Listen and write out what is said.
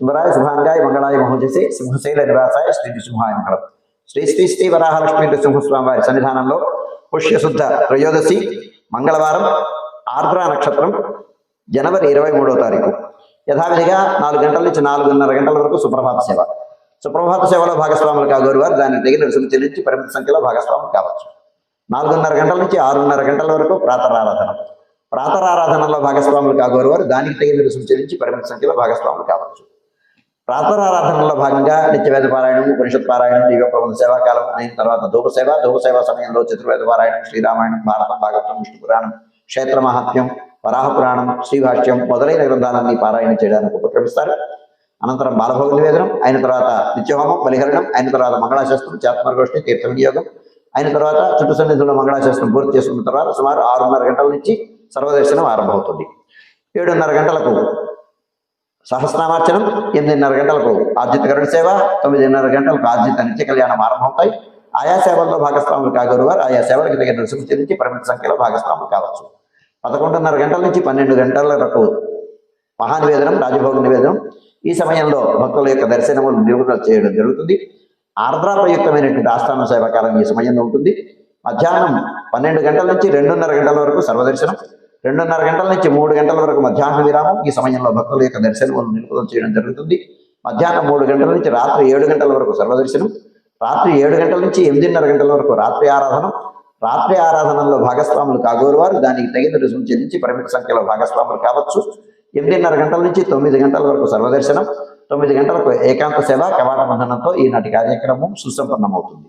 సుందరాయ శుభాంగాయ మంగళాయ మహోజసి సింహశైల నివాసాయ శ్రీ నృసింహాయ మంగళం శ్రీ శ్రీ శ్రీ వరాహలక్ష్మీ నృసింహస్వామి వారి సన్నిధానంలో పుష్యశుద్ధ త్రయోదశి మంగళవారం ఆర్ద్ర నక్షత్రం జనవరి ఇరవై మూడవ తారీఖు. యథావిధిగా నాలుగు గంటల నుంచి నాలుగున్నర గంటల వరకు సుప్రభాత సేవ. సుప్రభాత సేవలో భాగస్వాములు కాగోరు వారు దానికి తగిన రుసుము చెల్లించి పరిమిత సంఖ్యలో భాగస్వాములు కావచ్చు. నాలుగున్నర గంటల నుంచి ఆరున్నర గంటల వరకు ప్రాతరారాధన. ప్రాతరారాధనలో భాగస్వాములు కాగోరు వారు దానికి తగిన రుసుము చెల్లించి పరిమిత సంఖ్యలో భాగస్వాములు కావచ్చు. ప్రాతరారాధనలో భాగంగా నిత్యవేద పారాయణం ఉపనిషత్ పారాయణం దివ్య ప్రబంధ సేవాకాలం అయిన తర్వాత ధూప సేవ ధూప సేవ సమయంలో చతుర్వేద పారాయణం శ్రీరామాయణం భారతం భాగవతం విష్ణు పురాణం క్షేత్ర మహాత్మ్యం వరాహ పురాణం శ్రీభాష్యం మొదలైన గ్రంథాలన్నీ పారాయణ చేయడానికి ఉపక్రమిస్తారు. అనంతరం బాలభోగ నివేదనం అయిన తర్వాత నిత్యహోమం బలిహరణం అయిన తర్వాత మంగళాశాస్త్రం చాత్మరగోష్ఠి తీర్థ వినియోగం అయిన తర్వాత చుట్టు సన్నిధిలో మంగళాశాస్త్రం పూర్తి చేసుకున్న తర్వాత సుమారు ఆరున్నర గంటల నుంచి సర్వదర్శనం ఆరంభమవుతుంది. ఏడున్నర గంటలకు సహస్రనామార్చనం ఎనిమిదిన్నర గంటలకు ఆర్జిత గరుడ సేవ తొమ్మిదిన్నర గంటలకు ఆర్జిత నిత్య కళ్యాణం ఆరంభమవుతాయి ఆయా సేవల్లో భాగస్వాములు కాగోరు వారు. ఆయా సేవలకు తగిన రుసుము చెల్లించి పరిమిత సంఖ్యలో భాగస్వాములు కావచ్చు. పదకొండున్నర గంటల నుంచి పన్నెండు గంటల వరకు మహానివేదనం రాజభోగ నివేదనం. ఈ సమయంలో భక్తుల యొక్క దర్శనములు నిలుపుదల చేయడం జరుగుతుంది. ఆర్ద్రా ప్రయుక్తమైనటువంటి ఆస్థాన సేవాకాలం ఈ సమయంలో ఉంటుంది. మధ్యాహ్నం పన్నెండు గంటల నుంచి రెండున్నర గంటల వరకు సర్వదర్శనం. రెండున్నర గంటల నుంచి మూడు గంటల వరకు మధ్యాహ్న విరామం. ఈ సమయంలో భక్తుల యొక్క దర్శనం నిలుపుదల చేయడం జరుగుతుంది. మధ్యాహ్నం మూడు గంటల నుంచి రాత్రి ఏడు గంటల వరకు సర్వదర్శనం. రాత్రి ఏడు గంటల నుంచి ఎనిమిదిన్నర గంటల వరకు రాత్రి ఆరాధన. రాత్రి ఆరాధనలో భాగస్వాములు కాగోరు వారు దానికి తగిన రుసుము చెల్లించి పరిమిత సంఖ్యలో భాగస్వాములు కావచ్చు. ఎనిమిదిన్నర గంటల నుంచి తొమ్మిది గంటల వరకు సర్వదర్శనం. తొమ్మిది గంటలకు ఏకాంత సేవ కవాట బంధనంతో ఈనాటి కార్యక్రమం సుసంపన్నమవుతుంది.